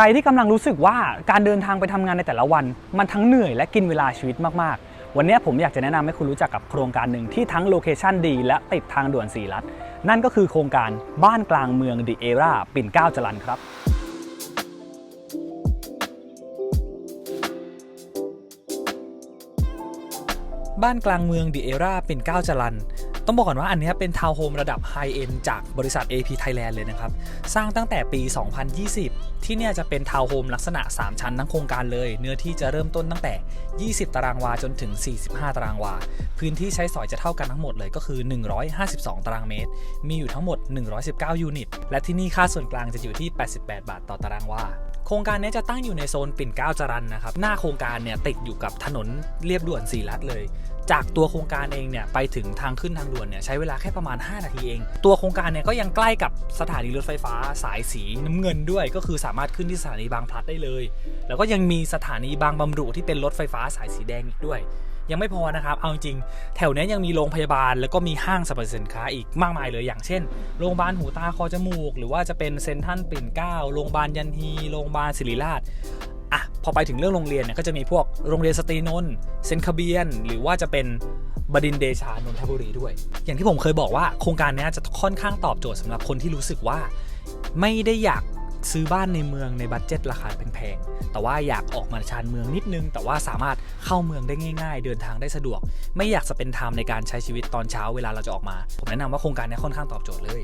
รที่กำลังรู้สึกว่าการเดินทางไปทำงานในแต่ละวัน มันทั้งเหนื่อยและกินเวลาชีวิตมากๆ วันนี้ผมอยากจะแนะนำให้คุณรู้จักกับโครงการหนึ่งที่ทั้งโลเคชั่นดีและติดทางด่วนสีรัฐ นั่นก็คือโครงการบ้านกลางเมืองดิเอราปิ่นเก้าจรันครับบ้านกลางเมืองดิเอราเป็นเก้าจรัน ต้องบอกก่อนว่าอันนี้เป็นทาวน์โฮมระดับไฮเอ็นจากบริษัท AP Thailand เลยนะครับ สร้างตั้งแต่ปี 2020 ที่เนี่ยจะเป็นทาวน์โฮมลักษณะ 3 ชั้นทั้งโครงการเลย เนื้อที่จะเริ่มต้นตั้งแต่ 20 ตารางวาจนถึง 45 ตารางวา พื้นที่ใช้สอยจะเท่ากันทั้งหมดเลยก็คือ 152 ตารางเมตร มีอยู่ทั้งหมด 119 ยูนิต และที่นี่ค่าส่วนกลางจะอยู่ที่ 88 บาทต่อตารางวา โครงการนี้จะตั้งอยู่ในโซนปิ่นเกล้าจรันนะครับ หน้าโครงการเนี่ยติดอยู่กับถนนเรียบด่วนสีรัฐเลย จากตัวโครงการเองเนี่ยไปถึงทางขึ้นทางด่วนเนี่ยใช้เวลาแค่ประมาณ 5 นาทีเอง ตัวโครงการเนี่ยก็ยังใกล้กับสถานีรถไฟฟ้าสายสีน้ำเงินด้วย ก็คือสามารถขึ้นที่สถานีบางพลัดได้เลย แล้วก็ยังมีสถานีบางบำรุที่เป็นรถไฟฟ้าสายสีแดงอีกด้วย ยังไม่พอนะครับ เอาจริงแถวเนี้ยยังมีโรงพยาบาล แล้วก็มีห้างสรรพสินค้าอีกมากมายเลย อย่างเช่น โรงพยาบาลหูตาคอจมูก หรือว่าจะเป็นเซนทันปิ่นเก้าโรงพยาบาลยันฮีโรงพยาบาลศิริราชอะพอไปถึงเรื่องโรงเรียนเนี่ยก็จะมีพวกโรงเรียนสตรีนนท์เซนคาเบียน หรือว่าจะเป็นบดินเดชานนทบุรีด้วย อย่างที่ผมเคยบอกว่าโครงการนี้จะค่อนข้างตอบโจทย์สำหรับคนที่รู้สึกว่า ไม่ได้อยาก ซื้อบ้านในเมืองในบัตเจ็ตราคาแพงๆ แต่ว่าอยากออกมาชานเมืองนิดนึง แต่ว่าสามารถเข้าเมืองได้ง่าย ๆ เดินทางได้สะดวก ไม่อยากจะเป็นไทม์ในการใช้ชีวิตตอนเช้าเวลาเราจะออกมา ผมแนะนำว่าโครงการนี้ค่อนข้างตอบโจทย์เลย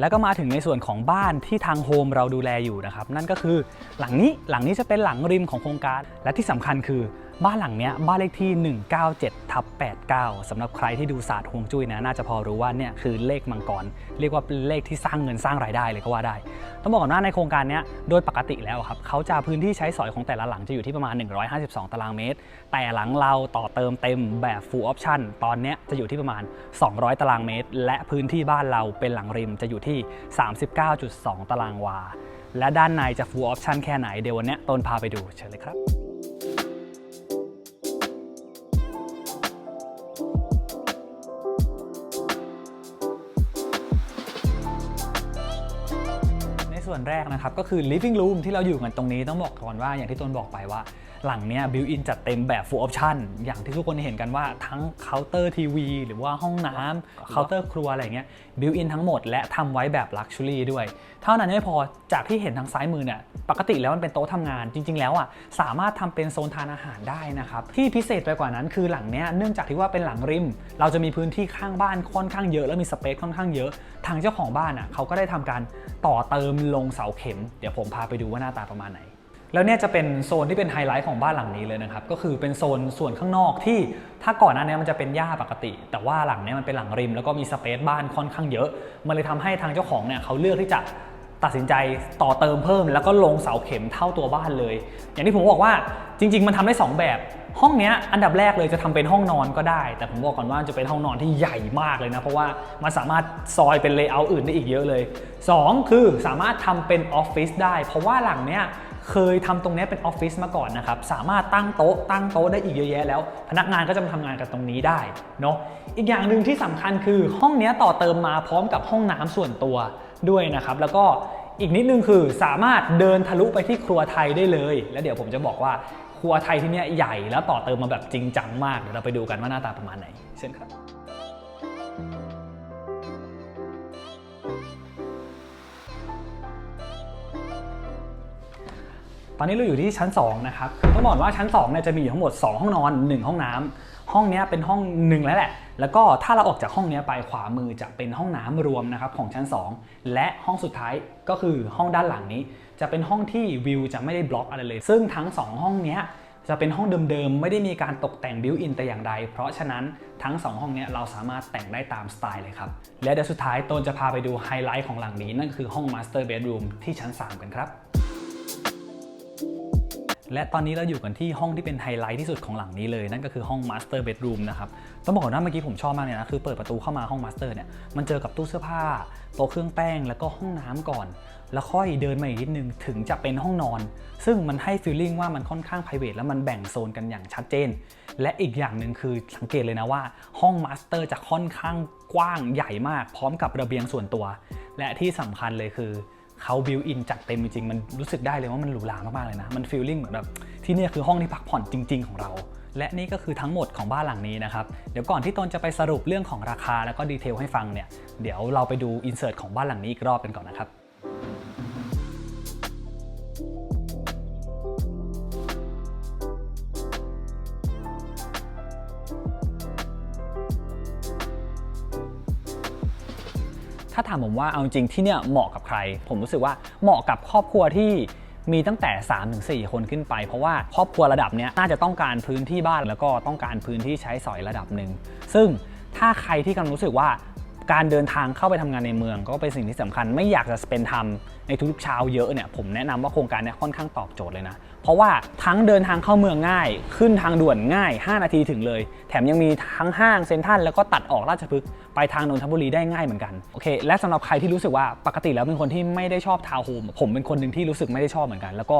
แล้วก็มาถึงในส่วนของบ้านที่ทางโฮมเราดูแลอยู่นะครับ นั่นก็คือหลังนี้หลังนี้จะเป็นหลังริมของโครงการ และที่สำคัญคือ บ้านหลังเนี้ยบ้านเลขที่ 197ทับ89สำหรับใครที่ดูศาสตร์ฮวงจุ้ยนะน่าจะพอรู้ว่าเนี่ยคือเลขมังกร เรียกว่าเป็นเลขที่สร้างเงินสร้างรายได้เลยก็ว่าได้ ต้องบอกก่อนว่าในโครงการนี้โดยปกติแล้วครับเขาจะพื้นที่ใช้สอยของแต่ละหลังจะอยู่ที่ประมาณ 152 ตารางเมตร แต่หลังเราต่อเติมเต็มแบบ full option ตอนนี้จะอยู่ที่ประมาณ 200 ตารางเมตร และพื้นที่บ้านเราเป็นหลังริมจะอยู่ที่ 39.2 ตารางวา และด้านในจะ full option แค่ไหนเดี๋ยววันนี้ต้นพาไปดูเชิญเลยครับ ส่วนแรกนะครับก็คือ living room ที่เราอยู่กันตรงนี้ต้องบอกก่อนว่าอย่างที่ต้นบอกไปว่า หลังเนี้ย built in จัดเต็มแบบ full option อย่างที่ทุกคนเห็นกันว่าทั้งเคาน์เตอร์ทีวีหรือว่าห้องน้ำเคาน์เตอร์ครัวอะไรเงี้ย built in ทั้งหมดและทำไว้แบบ luxury ด้วย เท่านั้นไม่พอจากที่เห็นทางซ้ายมือเนี่ยปกติแล้วมันเป็นโต๊ะทำงานจริง ๆ แล้วอะสามารถทำเป็นโซนทานอาหารได้นะครับที่พิเศษไปกว่านั้นคือหลังเนี้ยเนื่องจากที่ว่าเป็นหลังริม เราจะมีพื้นที่ข้างบ้านค่อนข้างเยอะ แล้วมีสเปซค่อนข้างเยอะ ทางเจ้าของบ้านอะเขาก็ได้ทำการต่อเติมลงเสาเข็ม เดี๋ยวผมพาไปดูว่าหน้าตาประมาณไหน แล้วเนี่ยจะเป็นโซนที่เป็นไฮไลท์ของบ้านหลังนี้เลยนะครับ ก็คือเป็นโซนส่วนข้างนอกที่ถ้าก่อนหน้านี้มันจะเป็นหญ้าปกติ แต่ว่าหลังเนี้ยมันเป็นหลังริม แล้วก็มีสเปซบ้านค่อนข้างเยอะ มันเลยทำให้ทางเจ้าของเนี่ยเขาเลือกที่จะตัดสินใจต่อเติมเพิ่ม แล้วก็ลงเสาเข็มเท่าตัวบ้านเลย อย่างที่ผมบอกว่าจริง ๆ มันทำได้สองแบบห้องเนี้ยอันดับแรกเลยจะทำเป็นห้องนอนก็ได้ แต่ผมบอกก่อนว่าจะเป็นห้องนอนที่ใหญ่มากเลยนะ เพราะว่ามันสามารถซอยเป็นเลเยอร์อื่นได้อีกเยอะเลยสองคือสามารถทำเป็นออฟฟิศได้ เพราะว่าหลังเนี้ย เคยทำตรงนี้เป็นออฟฟิศมาก่อนนะครับ สามารถตั้งโต๊ะตั้งโต๊ะได้อีกเยอะแยะแล้ว พนักงานก็จะมาทำงานกันตรงนี้ได้เนาะอีกอย่างหนึ่งที่สำคัญคือห้องนี้ต่อเติมมาพร้อมกับห้องน้ำส่วนตัวด้วยนะครับ แล้วก็อีกนิดนึงคือสามารถเดินทะลุไปที่ครัวไทยได้เลย แล้วเดี๋ยวผมจะบอกว่าครัวไทยที่นี้ยใหญ่แล้วต่อเติมมาแบบจริงจังมากเดี๋ยวเราไปดูกันว่าหน้าตาประมาณไหนเช่นครับ ตอนนี้เราอยู่ที่ชั้น2นะครับคือต้องบอกว่าชั้น2เนี่ยจะมีอยู่ทั้งหมด 2 ห้องนอน 1 ห้องน้ำห้องนี้เป็นห้องหนึ่งแล้วแหละ แล้วก็ถ้าเราออกจากห้องนี้ไปขวามือจะเป็นห้องน้ำรวมนะครับของชั้น 2 และห้องสุดท้ายก็คือห้องด้านหลังนี้ จะเป็นห้องที่วิวจะไม่ได้บล็อกอะไรเลย ซึ่งทั้ง 2 ห้องนี้จะเป็นห้องเดิมๆ ไม่ได้มีการตกแต่งบิวอินแต่อย่างใด เพราะฉะนั้นทั้ง 2 ห้องนี้เราสามารถแต่งได้ตามสไตล์เลยครับ และเดี๋ยวสุดท้ายตนจะพาไปดูไฮไลท์ของหลังนี้นั่นคือห้องมาสเตอร์เบดรูมที่ชั้น 3 กันครับ และตอนนี้เราอยู่กันที่ห้องที่เป็นไฮไลท์ที่สุดของหลังนี้เลย นั่นก็คือห้อง Master Bedroom นะครับ ต้องบอกนว่าเมื่อกี้ผมชอบมากเลยนะ คือเปิดประตูเข้ามาห้อง Master เนี่ย มันเจอกับตู้เสื้อผ้า โต๊ะเครื่องแป้ง แล้วก็ห้องน้ำก่อน แล้วค่อยเดินมาอีกนิดนึง ถึงจะเป็นห้องนอน ซึ่งมันให้ฟีลลิ่งว่ามันค่อนข้าง p r i v a t และมันแบ่งโซนกันอย่างชัดเจน และอีกอย่างหนึ่งคือสังเกตเลยนะว่า ห้อง Master จะค่อนข้างกว้างใหญ่มาก พร้อมกับระเบียงส่วนตัว และที่สำคัญเลยคือ เขาบิวอินจัดเต็มจริงๆ มันรู้สึกได้เลยว่ามันหรูหรามากๆเลยนะ มันฟีลลิ่งเหมือนแบบที่เนี่ยคือห้องที่พักผ่อนจริง ๆ ของเรา และนี่ก็คือทั้งหมดของบ้านหลังนี้นะครับ เดี๋ยวก่อนที่ตนจะไปสรุปเรื่องของราคาแล้วก็ดีเทลให้ฟังเนี่ย เดี๋ยวเราไปดูอินเสิร์ตของบ้านหลังนี้อีกรอบกันก่อนนะครับ ถ้าถามผมว่าเอาจริงๆที่เนี่ยเหมาะกับใคร ผมรู้สึกว่าเหมาะกับครอบครัวที่มีตั้งแต่ 3-4 คนขึ้นไป เพราะว่าครอบครัวระดับเนี้ยน่าจะต้องการพื้นที่บ้านแล้วก็ต้องการพื้นที่ใช้สอยระดับหนึ่งซึ่งถ้าใครที่กำลังรู้สึกว่า การเดินทางเข้าไปทำงานในเมือง ก็เป็นสิ่งที่สำคัญ ไม่อยากจะสเปนทำในทุกๆเช้าเยอะเนี่ยผมแนะนำว่าโครงการนี้ค่อนข้างตอบโจทย์เลยนะ เพราะว่าทั้งเดินทางเข้าเมืองง่าย ขึ้นทางด่วนง่าย 5 นาทีถึงเลย แถมยังมีทั้งห้างเซ็นทรัลแล้วก็ตัดออกราชพฤกษ์ไปทางนนทบุรีได้ง่ายเหมือนกันโอเคและสำหรับใครที่รู้สึกว่าปกติแล้วเป็นคนที่ไม่ได้ชอบทาวน์โฮมผมเป็นคนหนึ่งที่รู้สึกไม่ได้ชอบเหมือนกัน แล้วก็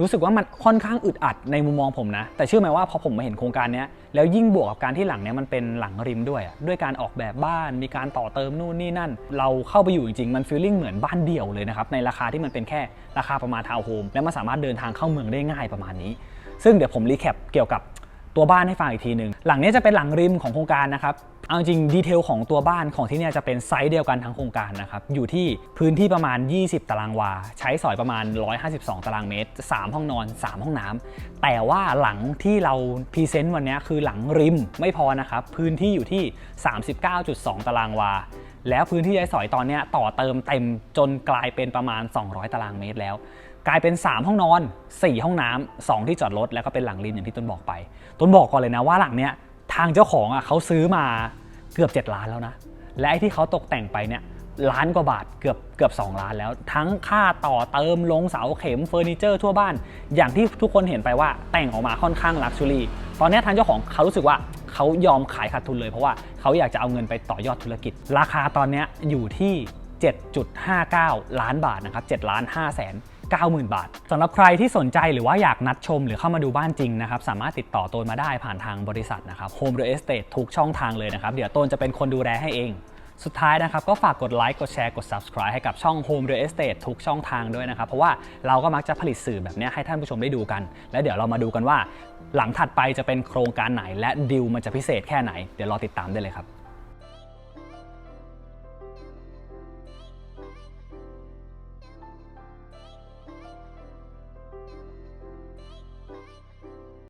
รู้สึกว่ามันค่อนข้างอึดอัดในมุมมองผมนะ แต่เชื่อไหมว่าพอผมมาเห็นโครงการนี้แล้วยิ่งบวกกับการที่หลังเนี้ยมันเป็นหลังริมด้วยด้วยการออกแบบบ้านมีการต่อเติมนู่นนี่นั่น เราเข้าไปอยู่จริงๆ มันฟีลลิ่งเหมือนบ้านเดี่ยวเลยนะครับในราคาที่มันเป็นแค่ราคาประมาณทาวน์โฮมและมันสามารถเดินทางเข้าเมืองได้ง่ายประมาณนี้ ซึ่งเดี๋ยวผมรีแคปเกี่ยวกับ ตัวบ้านให้ฟังอีกทีหนึ่งหลังนี้จะเป็นหลังริมของโครงการนะครับเอาจริงดีเทลของตัวบ้านของที่นี่จะเป็นไซส์เดียวกันทั้งโครงการนะครับอยู่ที่พื้นที่ประมาณ 20 ตารางวา ใช้สอยประมาณ 152 ตารางเมตร 3 ห้องนอน 3 ห้องน้ำแต่ว่าหลังที่เราพรีเซนต์วันนี้คือหลังริมไม่พอนะครับพื้นที่อยู่ที่ 39.2 ตารางวาแล้วพื้นที่ใช้สอยตอนนี้ต่อเติมเต็มจนกลายเป็นประมาณ 200 ตารางเมตรแล้ว กลายเป็น 3 ห้องนอน 4 ห้องน้ำ2ที่จอดรถแล้วก็เป็นหลังริมอย่างที่ต้นบอกไป ต้นบอกก่อนเลยนะว่าหลังเนี้ยทางเจ้าของอะเขาซื้อมาเกือบ 7 ล้านแล้วนะ และไอ้ที่เขาตกแต่งไปเนี่ยล้านกว่าบาทเกือบเกือบ 2 ล้านแล้ว ทั้งค่าต่อเติมลงเสาเข็มเฟอร์นิเจอร์ทั่วบ้าน อย่างที่ทุกคนเห็นไปว่าแต่งออกมาค่อนข้างลักชัวรี่ตอนนี้ทางเจ้าของเขารู้สึกว่าเขายอมขายขาดทุนเลยเพราะว่าเขาอยากจะเอาเงินไปต่อยอดธุรกิจ ราคาตอนนี้อยู่ที่ 7.59 ล้านบาทนะครับ7ล้าน5แสน 90,000 บาทสำหรับใครที่สนใจหรือว่าอยากนัดชมหรือเข้ามาดูบ้านจริงนะครับสามารถติดต่อโตนมาได้ผ่านทางบริษัทนะครับ Home Real Estate ทุกช่องทางเลยนะครับเดี๋ยวโตนจะเป็นคนดูแลให้เอง สุดท้ายนะครับก็ฝากกดไลค์กดแชร์กด subscribe ให้กับช่อง Home Real Estate ทุกช่องทางด้วยนะครับ เพราะว่าเราก็มักจะผลิตสื่อแบบนี้ให้ท่านผู้ชมได้ดูกัน และเดี๋ยวเรามาดูกันว่า หลังถัดไปจะเป็นโครงการไหนและดิวมันจะพิเศษแค่ไหน เดี๋ยวรอติดตามได้เลยครับ